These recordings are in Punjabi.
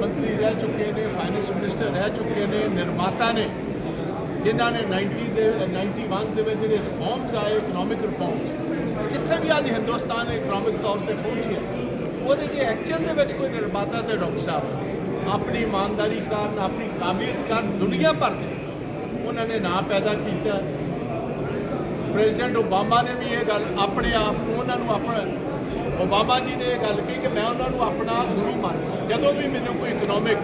ਮੰਤਰੀ ਰਹਿ ਚੁੱਕੇ ਨੇ ਫਾਈਨੈਂਸ ਮਿਨਿਸਟਰ ਰਹਿ ਚੁੱਕੇ ਨੇ, ਨਿਰਮਾਤਾ ਨੇ, ਜਿਨ੍ਹਾਂ ਨੇ 90 ਦੇ 91 ਦੇ ਵਿੱਚ ਜਿਹੜੇ ਰਿਫਾਰਮਸ ਆਏ ਇਕਨੋਮਿਕ ਰਿਫਾਰਮਸ ਜਿੱਥੇ ਵੀ ਅੱਜ ਹਿੰਦੁਸਤਾਨ ਇਕਨੋਮਿਕ ਤੌਰ ਤੇ ਪਹੁੰਚਿਆ ਉਹਦੇ 'ਚ ਐਕਚੁਅਲ ਦੇ ਵਿੱਚ ਕੋਈ ਨਿਰਮਾਤਾ ਤੇ ਡਾਕਟਰ ਸਾਹਿਬ, ਆਪਣੀ ਇਮਾਨਦਾਰੀ ਕਾਰਨ, ਆਪਣੀ ਕਾਬਲੀਅਤ ਕਾਰਨ ਦੁਨੀਆ ਭਰ ਦੇ, ਉਹਨਾਂ ਨੇ ਨਾਂ ਪੈਦਾ ਕੀਤਾ ਪ੍ਰੈਜ਼ੀਡੈਂਟ ਓਬਾਮਾ ਨੇ ਵੀ ਇਹ ਗੱਲ ਆਪਣੇ ਆਪ ਨੂੰ ਉਹਨਾਂ ਨੂੰ ਆਪਣਾ ਓਬਾਮਾ ਜੀ ਨੇ ਇਹ ਗੱਲ ਕਹੀ ਕਿ ਮੈਂ ਉਹਨਾਂ ਨੂੰ ਆਪਣਾ ਗੁਰੂ ਮੰਨਦਾ ਜਦੋਂ ਵੀ ਮੈਨੂੰ ਕੋਈ ਇਕਨੋਮਿਕ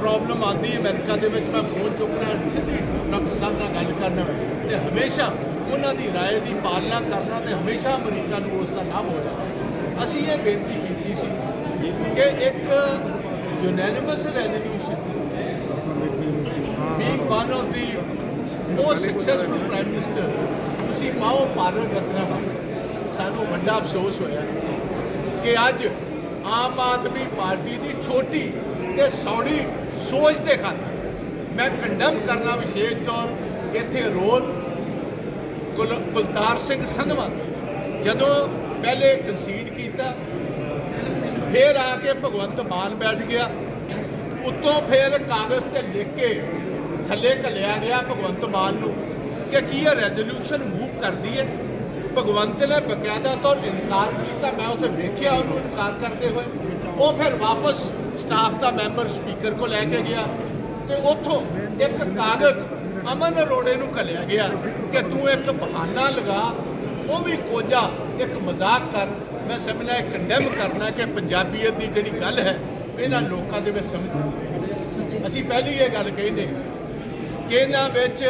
ਪ੍ਰੋਬਲਮ ਆਉਂਦੀ ਹੈ ਅਮਰੀਕਾ ਦੇ ਵਿੱਚ ਮੈਂ ਫੋਨ ਚੁੱਕਣਾ ਸਿੱਧੀ ਡਾਕਟਰ ਸਾਹਿਬ ਨਾਲ ਗੱਲ ਕਰਨਾ ਤੇ ਹਮੇਸ਼ਾ ਉਹਨਾਂ ਦੀ رائے ਦੀ ਪਾਲਣਾ ਕਰਨਾ ਤੇ ਹਮੇਸ਼ਾ ਅਮਰੀਕਾ ਨੂੰ ਉਸ ਦਾ ਲਾਭ ਹੋਇਆ ਅਸੀਂ ਇਹ ਬੇਨਤੀ ਕੀਤੀ ਸੀ ਕਿ ਇੱਕ unanimous resolution being one of the most successful prime minister ਤੁਸੀਂ ਪਾਓ ਭਾਰਤ ਰਤਨਾ ਵਾਸਤੇ ਸਾਨੂੰ ਵੱਡਾ ਅਫਸੋਸ ਹੋਇਆ ਕਿ ਅੱਜ ਆਮ ਆਦਮੀ ਪਾਰਟੀ ਦੀ ਛੋਟੀ ਤੇ ਸੌੜੀ ਸੋਚ ਦੇ ਖਾਤਰ ਮੈਂ ਕੰਡਮ ਕਰਨਾ ਵਿਸ਼ੇਸ਼ ਤੌਰ ਇੱਥੇ ਰੋਲ ਕੁਲ- ਕੁਲਤਾਰ ਸਿੰਘ ਸੰਧਵਾ ਜਦੋਂ ਪਹਿਲੇ ਕੰਸੀਡ ਕੀਤਾ, ਫਿਰ ਆ ਕੇ ਭਗਵੰਤ ਮਾਨ ਬੈਠ ਗਿਆ। ਉੱਤੋਂ ਫਿਰ ਕਾਗਜ਼ ਤੇ ਲਿਖ ਕੇ ਥੱਲੇ ਘੱਲਿਆ ਗਿਆ ਭਗਵੰਤ ਮਾਨ ਨੂੰ। ਕਿ ਕੀ ਇਹ ਰੈਜ਼ੋਲੂਸ਼ਨ ਮੂਵ ਕਰਦੀ ਹੈ? ਭਗਵੰਤ ਨੇ ਬਕਾਇਦਾ ਤੌਰ ਇਨਕਾਰ ਕੀਤਾ ਮੈਂ ਉੱਥੇ ਵੇਖਿਆ ਉਹਨੂੰ ਇਨਕਾਰ ਕਰਦੇ ਹੋਏ। ਉਹ ਫਿਰ ਵਾਪਸ ਸਟਾਫ ਦਾ ਮੈਂਬਰ ਸਪੀਕਰ ਕੋ ਲੈ ਕੇ ਗਿਆ ਤੇ ਉੱਥੋਂ ਇੱਕ ਕਾਗਜ਼ ਅਮਨ ਅਰੋੜੇ ਨੂੰ ਘੱਲਿਆ ਗਿਆ ਕਿ ਤੂੰ ਇੱਕ ਬਹਾਨਾ ਲਗਾ ਉਹ ਵੀ ਕੋਝਾ ਇੱਕ ਮਜ਼ਾਕ ਕਰ। ਮੈਂ ਸਮਝਣਾ ਕੰਡੈਮ ਕਰਨਾ ਕਿ ਪੰਜਾਬੀਅਤ ਦੀ ਜਿਹੜੀ ਗੱਲ ਹੈ ਇਹਨਾਂ ਲੋਕਾਂ ਦੇ ਵਿੱਚ ਸਮਝ ਅਸੀਂ ਪਹਿਲੀ ਇਹ ਗੱਲ ਕਹਿੰਦੇ ਕਿ ਇਹਨਾਂ ਵਿੱਚ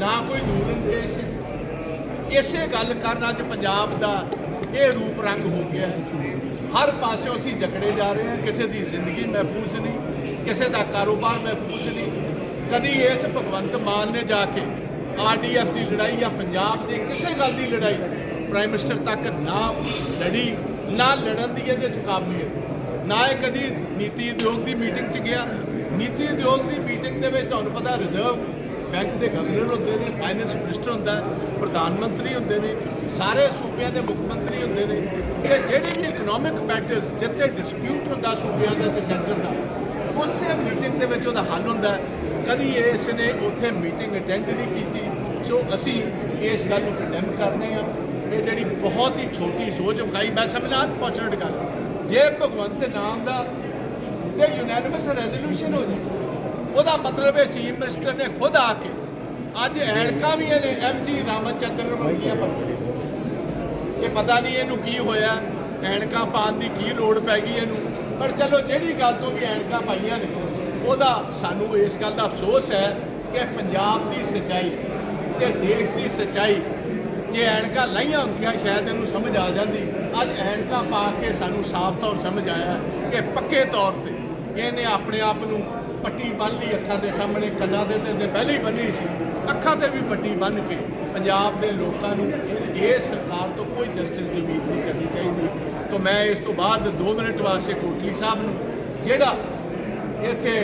ਨਾ ਕੋਈ ਦੂਰ ਅੰਦੇਸ਼ ਇਸੇ ਗੱਲ ਕਾਰਨ ਅੱਜ ਪੰਜਾਬ ਦਾ ਇਹ ਰੂਪ ਰੰਗ ਹੋ ਗਿਆ। ਹਰ ਪਾਸਿਓਂ ਅਸੀਂ ਜਕੜੇ ਜਾ ਰਹੇ ਹਾਂ। ਕਿਸੇ ਦੀ ਜ਼ਿੰਦਗੀ ਮਹਿਫੂਜ਼ ਨਹੀਂ, ਕਿਸੇ ਦਾ ਕਾਰੋਬਾਰ ਮਹਿਫੂਜ਼ ਨਹੀਂ। ਕਦੀ ਇਸ ਭਗਵੰਤ ਮਾਨ ਨੇ ਜਾ ਕੇ ਆਰਡੀਐਫ ਦੀ ਲੜਾਈ ਜਾਂ ਪੰਜਾਬ ਦੀ ਕਿਸੇ ਗੱਲ ਦੀ ਲੜਾਈ ਪ੍ਰਾਈਮ ਮਿਨਿਸਟਰ ਤੱਕ ਨਾ ਲੜੀ, ਨਾ ਲੜਨ ਦੀ ਇਹਦੇ ਚ ਕਾਬਲੀਅਤ। ਨਾ ਇਹ ਕਦੀ ਨੀਤੀ ਉਦਯੋਗ ਦੀ ਮੀਟਿੰਗ 'ਚ ਗਿਆ। ਨੀਤੀ ਉਦਯੋਗ ਦੀ ਮੀਟਿੰਗ ਦੇ ਵਿੱਚ ਤੁਹਾਨੂੰ ਪਤਾ ਰਿਜ਼ਰਵ ਬੈਂਕ ਦੇ ਗਵਰਨਰ ਹੁੰਦੇ ਨੇ ਫਾਈਨੈਂਸ ਮਿਨਿਸਟਰ ਹੁੰਦਾ, ਪ੍ਰਧਾਨ ਮੰਤਰੀ ਹੁੰਦੇ ਨੇ, ਸਾਰੇ ਸੂਬਿਆਂ ਦੇ ਮੁੱਖ ਮੰਤਰੀ ਹੁੰਦੇ ਨੇ। ਤੇ ਜਿਹੜੇ ਵੀ ਇਕਨੋਮਿਕ ਮੈਟਰਸ ਜਿੱਥੇ ਡਿਸਪਿਊਟ ਹੁੰਦਾ ਸੂਬਿਆਂ ਦਾ ਤੇ ਸੈਂਟਰ ਦਾ, ਉਸੇ ਮੀਟਿੰਗ ਦੇ ਵਿੱਚ ਉਹਦਾ ਹੱਲ ਹੁੰਦਾ ਕਦੀ ਇਸ ਨੇ ਉੱਥੇ ਮੀਟਿੰਗ ਅਟੈਂਡ ਨਹੀਂ ਕੀਤੀ, ਸੋ ਅਸੀਂ ਇਸ ਗੱਲ ਨੂੰ ਕੰਡੈਮ ਕਰਨੇ ਹਾਂ ਇਹ ਜਿਹੜੀ ਬਹੁਤ ਹੀ ਛੋਟੀ ਸੋਚ ਵਿਖਾਈ, ਮੈਂ ਸਮਝਦਾ ਅਨਫੋਰਚੂਨੇਟ ਗੱਲ। ਜੇ ਭਗਵੰਤ ਨਾਮ ਦਾ ਤੇ ਯੂਨੈਨਿਮਸ ਰੈਜ਼ੋਲੂਸ਼ਨ ਹੋ ਜਾਏ ਉਹਦਾ ਮਤਲਬ ਹੈ ਚੀਫ ਮਿਨਿਸਟਰ ਨੇ ਖੁਦ ਆ ਕੇ ਅੱਜ ਐਨਕਾਂ ਵੀ ਇਹਨੇ ਐਮ ਜੀ ਰਾਮਚੰਦਰ ਵਰਗੀਆਂ ਪੱਤਰੇ ਇਹ ਪਤਾ ਨਹੀਂ ਇਹਨੂੰ ਕੀ ਹੋਇਆ, ਐਨਕਾਂ ਪਾਉਣ ਦੀ ਕੀ ਲੋੜ ਪੈ ਗਈ ਇਹਨੂੰ। ਪਰ ਚਲੋ ਜਿਹੜੀ ਗੱਲ ਤੋਂ ਵੀ ਐਨਕਾਂ ਪਾਈਆਂ ਨੇ, ਉਹਦਾ ਸਾਨੂੰ ਇਸ ਗੱਲ ਦਾ ਅਫਸੋਸ ਹੈ ਕਿ ਪੰਜਾਬ ਦੀ ਸਚਾਈ ਤੇ ਦੇਸ਼ ਦੀ ਸਚਾਈ, ਜੇ ਐਨਕਾਂ ਲਾਈਆਂ ਹੁੰਦੀਆਂ ਸ਼ਾਇਦ ਇਹਨੂੰ ਸਮਝ ਆ ਜਾਂਦੀ। ਅੱਜ ਐਨਕਾਂ ਪਾ ਕੇ ਸਾਨੂੰ ਸਾਫ਼ ਤੌਰ ਸਮਝ ਆਇਆ ਕਿ ਪੱਕੇ ਤੌਰ ਤੇ ਇਹਨੇ ਆਪਣੇ ਆਪ ਨੂੰ ਪੱਟੀ ਬੰਨ੍ਹ ਲਈ ਅੱਖਾਂ ਦੇ ਸਾਹਮਣੇ, ਕੰਨਾਂ ਦੇ ਤੇ ਇਹਨੇ ਪਹਿਲੇ ਹੀ ਬੰਨ੍ਹੀ ਸੀ। ਅੱਖਾਂ ਤੇ ਵੀ ਪੱਟੀ ਬੰਨ੍ਹ ਕੇ ਪੰਜਾਬ ਦੇ ਲੋਕਾਂ ਨੂੰ ਇਹ ਸਰਕਾਰ ਤੋਂ ਕੋਈ ਜਸਟਿਸ ਦੀ ਉਮੀਦ ਨਹੀਂ ਕਰਨੀ ਚਾਹੀਦੀ। ਤਾਂ ਮੈਂ ਇਸ ਤੋਂ ਬਾਅਦ 2 ਮਿੰਟ ਵਾਸਤੇ ਕੋਟਲੀ ਸਾਹਿਬ ਨੂੰ, ਜਿਹੜਾ ਇੱਥੇ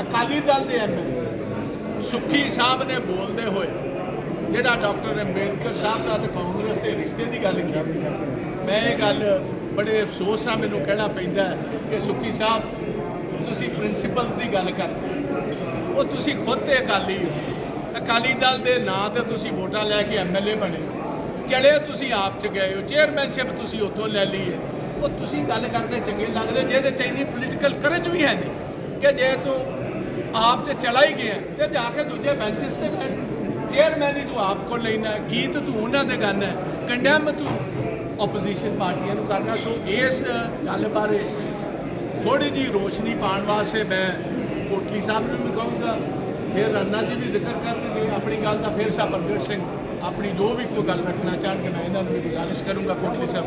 ਅਕਾਲੀ ਦਲ ਦੇ ਐਮਐਲਏ ਸੁੱਖੀ ਸਾਹਿਬ ਨੇ ਬੋਲਦੇ ਹੋਏ, ਜਿਹੜਾ ਡਾਕਟਰ ਅੰਬੇਦਕਰ ਸਾਹਿਬ ਦਾ ਤੇ ਕਾਂਗਰਸ ਦੇ ਰਿਸ਼ਤੇ ਦੀ ਗੱਲ ਕੀਤੀ। ਮੈਂ ਇਹ ਗੱਲ ਬੜੇ ਅਫਸੋਸ ਨਾਲ ਮੈਨੂੰ ਕਹਿਣਾ ਪੈਂਦਾ ਕਿ ਸੁੱਖੀ ਸਾਹਿਬ ਤੁਸੀਂ ਪ੍ਰਿੰਸੀਪਲਸ ਦੀ ਗੱਲ ਕਰ ਉਹ ਤੁਸੀਂ ਖੁਦ ਤੇ ਅਕਾਲੀ ਹੋ। ਅਕਾਲੀ ਦਲ ਦੇ ਨਾਂ ਤੇ ਤੁਸੀਂ ਵੋਟਾਂ ਲੈ ਕੇ ਐਮਐਲਏ ਬਣੇ ਚੜੇ ਤੁਸੀਂ ਆਪ ਚ ਗਏ ਹੋ ਚੇਅਰਮੈਨਸ਼ਿਪ ਤੁਸੀਂ ਉੱਥੋਂ ਲੈ ਲਈ ਹੈ। ਉਹ ਤੁਸੀਂ ਗੱਲ ਕਰਦੇ ਚੰਗੇ ਲੱਗਦੇ ਜਿਹਦੇ ਚ ਇੰਨੀ ਪੋਲੀਟੀਕਲ ਕਰੇਜ ਵੀ ਹੈ ਨਹੀਂ ਕਿ ਜੇ ਤੂੰ ਆਪ ਚ ਚਲਾ ਹੀ ਗਿਆ, ਤੇ ਜਾ ਕੇ ਦੂਜੇ ਬੈਂਚਸ ਤੇ ਬੈਠ। ਚੇਅਰਮੈਨ ਹੀ ਤੂੰ ਆਪ ਕੋਲ ਲੈਣਾ ਗੀਤ ਤੂੰ ਉਹਨਾਂ ਤੇ ਗਾਣਾ ਕੰਡੈਮ ਤੂੰ ਆਪੋਜੀਸ਼ਨ ਪਾਰਟੀਆਂ ਨੂੰ ਕਰਨਾ। ਸੋ ਇਸ ਗੱਲ ਬਾਰੇ ਥੋੜੀ ਜੀ ਰੋਸ਼ਨੀ ਪਾਉਣ ਵਾਸਤੇ ਮੈਂ ਕੋਟਲੀ ਸਾਹਿਬ ਨੂੰ ਵੀ ਕਹੂੰਗਾ, ਫਿਰ ਰੰਨਾ ਜੀ ਵੀ ਜ਼ਿਕਰ ਕਰਨਗੇ ਆਪਣੀ ਗੱਲ ਦਾ ਫਿਰ ਸਾਹਿਬ ਪ੍ਰਗਟ ਸਿੰਘ, ਆਪਣੀ ਜੋ ਵੀ ਕੋਈ ਗੱਲ ਰੱਖਣਾ ਚਾਹਣਗੇ ਮੈਂ ਇਹਨਾਂ ਨੂੰ ਵੀ ਗੁਜ਼ਾਰਿਸ਼ ਕਰੂੰਗਾ ਕੋਟਲੀ ਸਾਹਿਬ